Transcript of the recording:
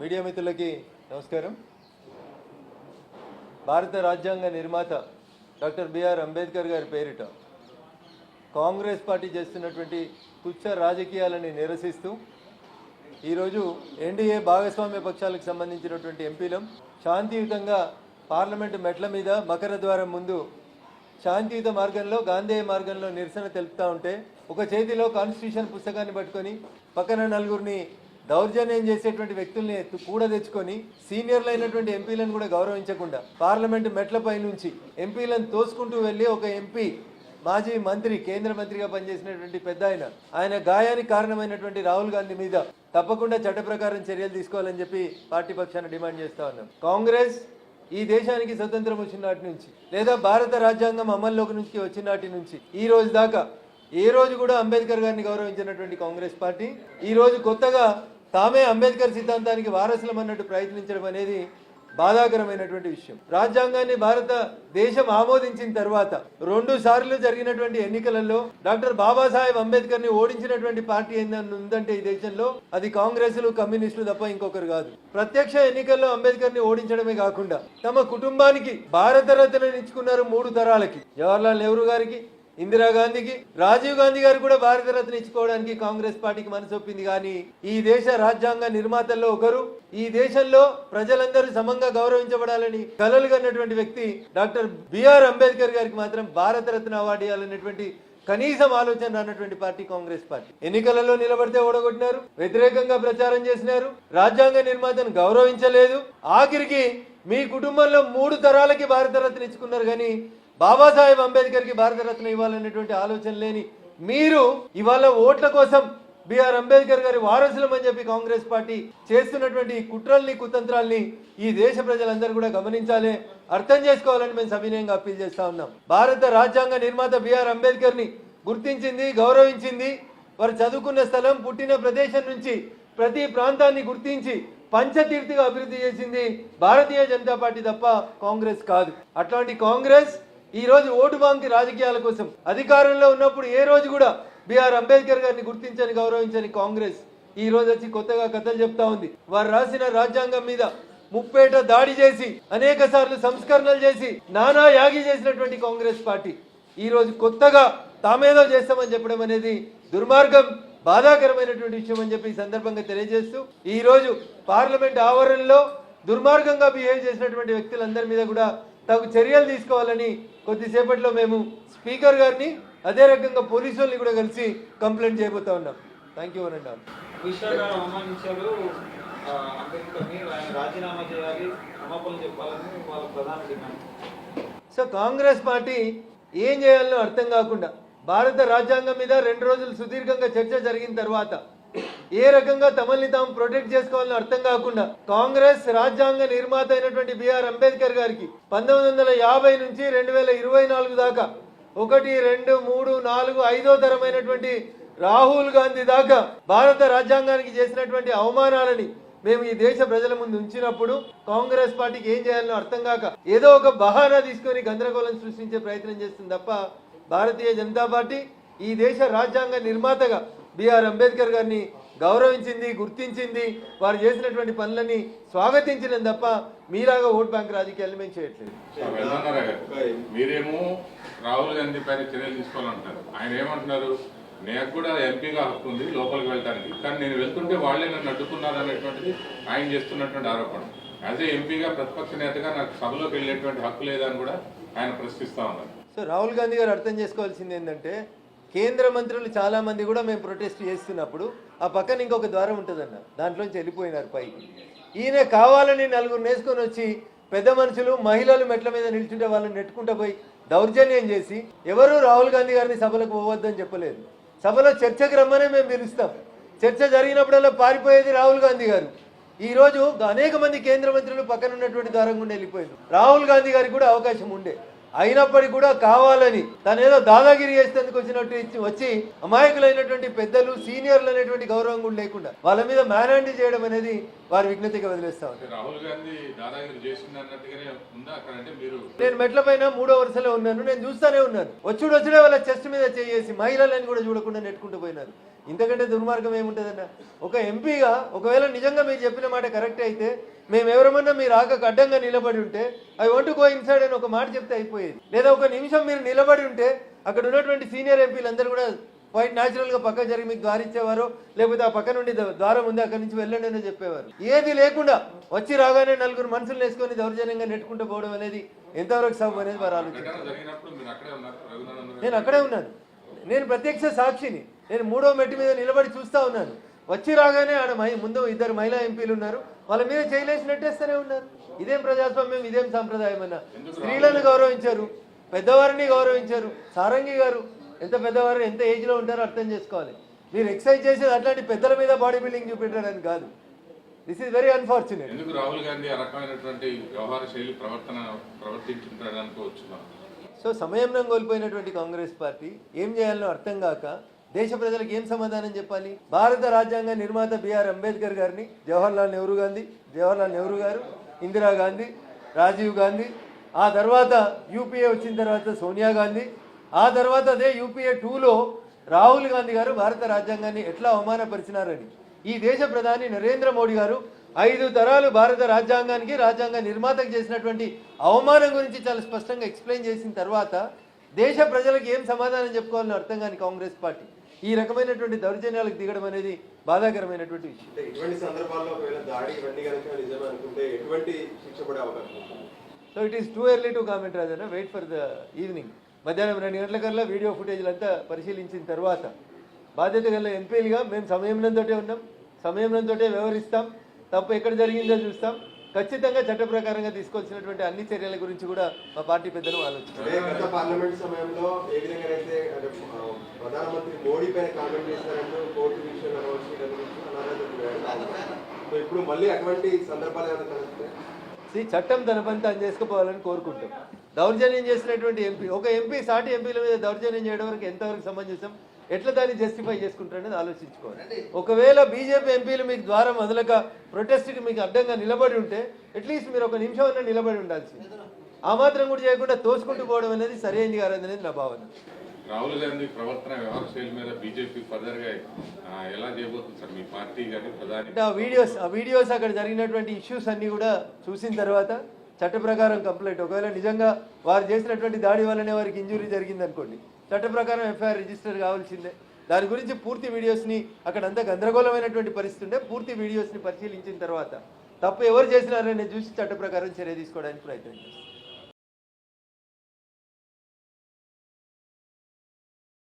Media మిత్రులకి నమస్కారం. భారత రాజ్యాంగ నిర్మాత డాక్టర్ బిఆర్ అంబేద్కర్ గారి పేరిట కాంగ్రెస్ పార్టీ చేస్తున్నటువంటి కుచ్చ రాజకీయాలని నిరసిస్తూ ఈరోజు ఎన్డీఏ భాగస్వామ్య పక్షాలకు సంబంధించినటువంటి ఎంపీలం శాంతియుతంగా పార్లమెంటు మెట్ల మీద మకర ద్వారం ముందు శాంతియుత మార్గంలో గాంధేయ మార్గంలో నిరసన తెలుపుతూ ఉంటే ఒక చేతిలో కాన్స్టిట్యూషన్ పుస్తకాన్ని పట్టుకొని పక్కన నలుగురిని దౌర్జన్యం చేసేటువంటి వ్యక్తుల్ని ఎత్తు కూడా తెచ్చుకొని సీనియర్లు అయినటువంటి ఎంపీలను కూడా గౌరవించకుండా పార్లమెంటు మెట్లపై నుంచి ఎంపీలను తోసుకుంటూ వెళ్ళి ఒక ఎంపీ మాజీ మంత్రి కేంద్ర మంత్రిగా పనిచేసినటువంటి పెద్ద ఆయన ఆయన గాయానికి కారణమైనటువంటి రాహుల్ గాంధీ మీద తప్పకుండా చట్ట ప్రకారం చర్యలు తీసుకోవాలని చెప్పి పార్టీ పక్షాన డిమాండ్ చేస్తా ఉన్నాం. కాంగ్రెస్ ఈ దేశానికి స్వతంత్రం వచ్చిన నాటి నుంచి లేదా భారత రాజ్యాంగం అమల్లోకి నుంచి వచ్చిన నాటి నుంచి ఈ రోజు దాకా ఏ రోజు కూడా అంబేద్కర్ గారిని గౌరవించినటువంటి కాంగ్రెస్ పార్టీ ఈ రోజు కొత్తగా తామే అంబేద్కర్ సిద్ధాంతానికి వారసులం అన్నట్టు ప్రయత్నించడం అనేది బాధాకరమైనటువంటి విషయం. రాజ్యాంగాన్ని భారత దేశం ఆమోదించిన తర్వాత రెండు సార్లు జరిగినటువంటి ఎన్నికలలో డాక్టర్ బాబాసాహెబ్ అంబేద్కర్ని ఓడించినటువంటి పార్టీ ఏందని ఉందంటే ఈ దేశంలో అది కాంగ్రెస్లు కమ్యూనిస్టులు తప్ప ఇంకొకరు కాదు. ప్రత్యక్ష ఎన్నికల్లో అంబేద్కర్ని ఓడించడమే కాకుండా తమ కుటుంబానికి భారతరత్న ఇచ్చుకున్నారు మూడు తరాలకి. జవహర్లాల్ నెహ్రూ గారికి ఇందిరాగాంధీకి రాజీవ్ గాంధీ గారు కూడా భారతరత్న ఇచ్చుకోవడానికి కాంగ్రెస్ పార్టీకి మనసొప్పింది కానీ ఈ దేశ రాజ్యాంగ నిర్మాతల్లో ఒకరు ఈ దేశంలో ప్రజలందరూ సమంగా గౌరవించబడాలని కలలు కన్నటువంటి వ్యక్తి డాక్టర్ బిఆర్ అంబేద్కర్ గారికి మాత్రం భారతరత్న అవార్డు ఇవ్వాలనేటువంటి కనీసం ఆలోచన రానటువంటి పార్టీ కాంగ్రెస్ పార్టీ. ఎన్నికలలో నిలబడితే ఓడగొట్టినారు వ్యతిరేకంగా ప్రచారం చేసినారు రాజ్యాంగ నిర్మాతను గౌరవించలేదు. ఆఖరికి మీ కుటుంబంలో మూడు తరాలకి భారతరత్న ఇచ్చుకున్నారు. కానీ బాబాసాహెబ్ అంబేద్కర్కి భారతరత్న ఇవ్వాలనేటువంటి ఆలోచన లేని మీరు ఇవాళ ఓట్ల కోసం బిఆర్ అంబేద్కర్ గారి వారసులం అని చెప్పి కాంగ్రెస్ పార్టీ చేస్తున్నటువంటి కుట్రల్ని కుతంత్రాల్ని ఈ దేశ ప్రజలందరూ కూడా గమనించాలి. అర్థం చేసుకోవాలని మేము సవినయంగా అప్పీల్ చేస్తా ఉన్నాం. భారత రాజ్యాంగ నిర్మాత బిఆర్ అంబేద్కర్ని గుర్తించింది గౌరవించింది. వారు చదువుకున్న స్థలం పుట్టిన ప్రదేశం నుంచి ప్రతి ప్రాంతాన్ని గుర్తించి పంచతీర్థిగా అభివృద్ధి చేసింది భారతీయ జనతా పార్టీ తప్ప కాంగ్రెస్ కాదు. అట్లాంటి కాంగ్రెస్ ఈ రోజు ఓటు బ్యాంక్ రాజకీయాల కోసం అధికారంలో ఉన్నప్పుడు ఏ రోజు కూడా బిఆర్ అంబేద్కర్ గారిని గుర్తించని గౌరవించని కాంగ్రెస్ ఈ రోజు వచ్చి కొత్తగా కథలు చెప్తా ఉంది. వారు రాసిన రాజ్యాంగం మీద ముప్పేట దాడి చేసి అనేక సార్లు సంస్కరణలు చేసి నానా యాగి చేసినటువంటి కాంగ్రెస్ పార్టీ. ఈ రోజు కొత్తగా తామేదో చేస్తామని చెప్పడం అనేది దుర్మార్గం బాధాకరమైనటువంటి విషయం అని చెప్పి ఈ సందర్భంగా తెలియజేస్తూ ఈ రోజు పార్లమెంట్ ఆవరణలో దుర్మార్గంగా బిహేవ్ చేసినటువంటి వ్యక్తులందరి మీద కూడా తగు చర్యలు తీసుకోవాలని కొద్దిసేపట్లో మేము స్పీకర్ గారిని అదే రకంగా పోలీసు వాళ్ళని కూడా కలిసి కంప్లైంట్ చేయబోతా ఉన్నాం. థ్యాంక్ యూ అనండి గారు అవమానించారు రాజీనామా చేయాలి. చెప్పాలని వాళ్ళ ప్రధాన సో కాంగ్రెస్ పార్టీ ఏం చేయాలో అర్థం కాకుండా భారత రాజ్యాంగం మీద రెండు రోజులు సుదీర్ఘంగా చర్చ జరిగిన తర్వాత ఏ రకంగా తమల్ని తాము ప్రొటెక్ట్ చేసుకోవాలని అర్థం కాకుండా కాంగ్రెస్ రాజ్యాంగ నిర్మాత అయినటువంటి బిఆర్ అంబేద్కర్ గారికి పంతొమ్మిది వందల యాభై నుంచి రెండు వేల ఇరవై నాలుగు దాకా ఒకటి రెండు మూడు నాలుగు ఐదో తరమైనటువంటి రాహుల్ గాంధీ దాకా భారత రాజ్యాంగానికి చేసినటువంటి అవమానాలని మేము ఈ దేశ ప్రజల ముందు ఉంచినప్పుడు కాంగ్రెస్ పార్టీకి ఏం చేయాలో అర్థం కాక ఏదో ఒక బహానా తీసుకొని గందరగోళం సృష్టించే ప్రయత్నం చేస్తుంది తప్ప భారతీయ జనతా పార్టీ ఈ దేశ రాజ్యాంగ నిర్మాతగా బిఆర్ అంబేద్కర్ గారిని గౌరవించింది గుర్తించింది వారు చేసినటువంటి పనులని స్వాగతించడం తప్ప మీలాగా ఓట్ బ్యాంక్ రాజకీయాలు మేము చేయట్లేదు? మీరేమో రాహుల్ గాంధీ పైన చర్యలు తీసుకోవాలంటారు. ఆయన ఏమంటున్నారు? నాకు కూడా ఎంపీగా హక్కు ఉంది లోపలికి వెళ్ళడానికి కానీ నేను వెళ్తుంటే వాళ్ళే నన్ను అడ్డుకున్నారు అనేటువంటిది ఆయన చేస్తున్నటువంటి ఆరోపణ. యాజ్ ఏ ఎంపీగా ప్రతిపక్ష నేతగా నాకు సభలోకి వెళ్ళేటువంటి హక్కు లేదని కూడా ఆయన ప్రశ్నిస్తా ఉన్నారు. సో రాహుల్ గాంధీ గారు అర్థం చేసుకోవాల్సింది ఏంటంటే కేంద్ర మంత్రులు చాలా మంది కూడా మేము ప్రొటెస్ట్ చేస్తున్నప్పుడు ఆ పక్కన ఇంకొక ద్వారం ఉంటుందన్న. దాంట్లోంచి వెళ్ళిపోయినారు పైకి. ఈయన కావాలని నలుగురు నేసుకొని వచ్చి పెద్ద మనుషులు మహిళలు మెట్ల మీద నిల్చుంటే వాళ్ళని నెట్టుకుంటూ పోయి దౌర్జన్యం చేసి ఎవరు రాహుల్ గాంధీ గారిని సభలకు పోవద్దని చెప్పలేదు. సభలో చర్చకు రమ్మనే మేము పిలుస్తాం. చర్చ జరిగినప్పుడల్లా పారిపోయేది రాహుల్ గాంధీ గారు. ఈరోజు అనేక మంది కేంద్ర మంత్రులు పక్కన ఉన్నటువంటి ద్వారం గుండా వెళ్ళిపోయారు రాహుల్ గాంధీ గారికి కూడా అవకాశం ఉండే. అయినప్పటికీ కూడా కావాలని తను ఏదో దాదాగిరి చేసేందుకు వచ్చినట్టు ఇచ్చి వచ్చి అమాయకులైనటువంటి పెద్దలు సీనియర్లు అనేటువంటి గౌరవం కూడా లేకుండా వాళ్ళ మీద మ్యానాండి చేయడం అనేది వారి విజ్ఞతగా వదిలేస్తా నేను మెట్ల పైన మూడో వరుసలో ఉన్నాను నేను చూస్తానే ఉన్నాను. వచ్చుడు వచ్చుడే వాళ్ళ చెస్ట్ మీద చేసి మహిళలని కూడా చూడకుండా నెట్టుకుంటూ పోయినారు. ఇంతకంటే దుర్మార్గం ఏముంటుందన్న? ఒక ఎంపీగా ఒకవేళ నిజంగా మీరు చెప్పిన మాట కరెక్ట్ అయితే మేము ఎవరమన్నా మీరు ఆకకు అడ్డంగా నిలబడి ఉంటే ఐ వాంట్ గో ఇన్సైడ్ అని ఒక మాట చెప్తే అయిపోయేది. లేదా ఒక నిమిషం మీరు నిలబడి ఉంటే అక్కడ ఉన్నటువంటి సీనియర్ ఎంపీలు అందరూ కూడా క్వైట్ న్యాచురల్గా పక్క జరిగి మీకు ద్వారిచ్చేవారు లేకపోతే ఆ పక్క నుండి ద్వారం ఉంది అక్కడి నుంచి వెళ్ళండి అని చెప్పేవారు. ఏది లేకుండా వచ్చి రాగానే నలుగురు మనుషులు వేసుకొని దౌర్జన్యంగా నెట్టుకుంటూ పోవడం అనేది ఎంతవరకు సబ్ అనేది వారు గారు. నేను అక్కడే ఉన్నాను. నేను ప్రత్యక్ష సాక్షిని. నేను మూడో మెట్టు మీద నిలబడి చూస్తా ఉన్నాను. వచ్చి రాగానే ఆడ మహి ముందు ఇద్దరు మహిళా ఎంపీలు ఉన్నారు. వాళ్ళ మీద చేయలేసి నెట్టేస్తూనే ఉన్నారు. ఇదేం ప్రజాస్వామ్యం ఇదేం సాంప్రదాయం అన్న. స్త్రీలను గౌరవించారు. పెద్దవారిని గౌరవించారు. సారంగి గారు ఎంత పెద్దవారు ఎంత ఏజ్లో ఉంటారో అర్థం చేసుకోవాలి. మీరు ఎక్సైజ్ చేసేది అట్లాంటి పెద్దల మీద బాడీ బిల్డింగ్ చూపెట్టడానికి కాదు. దిస్ ఇస్ వెరీ అన్ఫార్చునేట్ ఎందుకు రాహుల్ గాంధీ ఆ రకమైనటువంటి వ్యవహార శైలి ప్రవర్తన అనుకోవచ్చు. సో సమయంలో కోల్పోయినటువంటి కాంగ్రెస్ పార్టీ ఏం చేయాలో అర్థం కాక దేశ ప్రజలకు ఏం సమాధానం చెప్పాలి? భారత రాజ్యాంగ నిర్మాత బిఆర్ అంబేద్కర్ గారిని జవహర్లాల్ నెహ్రూ గాంధీ జవహర్లాల్ నెహ్రూ గారు ఇందిరా గాంధీ రాజీవ్ గాంధీ ఆ తర్వాత యూపీఏ వచ్చిన తర్వాత సోనియా గాంధీ ఆ తర్వాత అదే యూపీఏ టూలో రాహుల్ గాంధీ గారు భారత రాజ్యాంగాన్ని ఎట్లా అవమానపరిచినారని. ఈ దేశ ప్రధాని నరేంద్ర మోడీ గారు ఐదు తరాలు భారత రాజ్యాంగానికి రాజ్యాంగ నిర్మాతకు చేసినటువంటి అవమానం గురించి చాలా స్పష్టంగా ఎక్స్ప్లెయిన్ చేసిన తర్వాత దేశ ప్రజలకు ఏం సమాధానం చెప్పుకోవాలని అర్థం కాని కాంగ్రెస్ పార్టీ ఈ రకమైనటువంటి దౌర్జన్యాలకు దిగడం అనేది బాధాకరమైనటువంటి విషయం. అంటే ఇటువంటి సందర్భాల్లో ఒకవేళ దాడి ఇవన్నీ కనుక నిజమే అనుకుంటే ఎటువంటి శిక్ష పడే అవకాశం so it is too early to comment Rajanna wait for the evening మధ్యాహ్నం రెండు గంటల కల్లా వీడియో ఫుటేజ్లు అంతా పరిశీలించిన తర్వాత బాధ్యత గల ఎంపీలుగా మేము సమయంతోటే ఉన్నాం. సమయంతోటే వ్యవహరిస్తాం. తప్పు ఎక్కడ జరిగిందో చూస్తాం. ఖచ్చితంగా చట్ట ప్రకారంగా తీసుకోవాల్సినటువంటి అన్ని చర్యల గురించి కూడా మా పార్టీ పెద్దలు గత పార్లమెంట్ సమయంలో ఏ విధంగా అయితే ప్రధానమంత్రి మోడీ పైన కామెంట్ చేశారంటూ కోర్టు విషయంలో ఇప్పుడు మళ్ళీ అటువంటి సందర్భాలు ఏమైనా చట్టం తన పని తాను చేసుకుపోవాలని కోరుకుంటాం. దౌర్జన్యం చేసినటువంటి ఎంపీ ఒక ఎంపీ సాటి ఎంపీల మీద దౌర్జన్యం చేయడం వరకు ఎంతవరకు సమంజసం? ఎట్లా దాన్ని జస్టిఫై చేసుకుంటారనేది ఆలోచించుకోవాలి. ఒకవేళ బీజేపీ ఎంపీలు మీకు ద్వారా మొదలక ప్రొటెస్ట్కి మీకు అడ్డంగా నిలబడి ఉంటే అట్లీస్ట్ మీరు ఒక నిమిషం అన్నా నిలబడి ఉండాల్సింది. ఆ మాత్రం కూడా చేయకుండా తోసుకుంటూ పోవడం అనేది సరైనది కాదనేది నా భావన. రాహుల్ గాంధీ ప్రవర్తన వ్యవహార శైలి మీద బీజేపీ ఫర్దర్గా ఎలా చేయబోతుంది సార్ మీ పార్టీ కానీ ప్రధాని? ఆ వీడియోస్ ఆ వీడియోస్ అక్కడ జరిగినటువంటి ఇష్యూస్ అన్ని కూడా చూసిన తర్వాత చట్ట ప్రకారం కంప్లైంట్. ఒకవేళ నిజంగా వారు చేసినటువంటి దాడి వల్లనే వారికి ఇంజురీ జరిగింది అనుకోండి చట్ట ప్రకారం ఎఫ్ఐఆర్ రిజిస్టర్ కావాల్సిందే. దాని గురించి పూర్తి వీడియోస్ని అక్కడ అంతా గందరగోళమైనటువంటి పరిస్థితి ఉండే పూర్తి వీడియోస్ని పరిశీలించిన తర్వాత తప్పు ఎవరు చేసినారని చూసి చట్ట ప్రకారం చర్య తీసుకోవడానికి ప్రయత్నం చేస్తాం.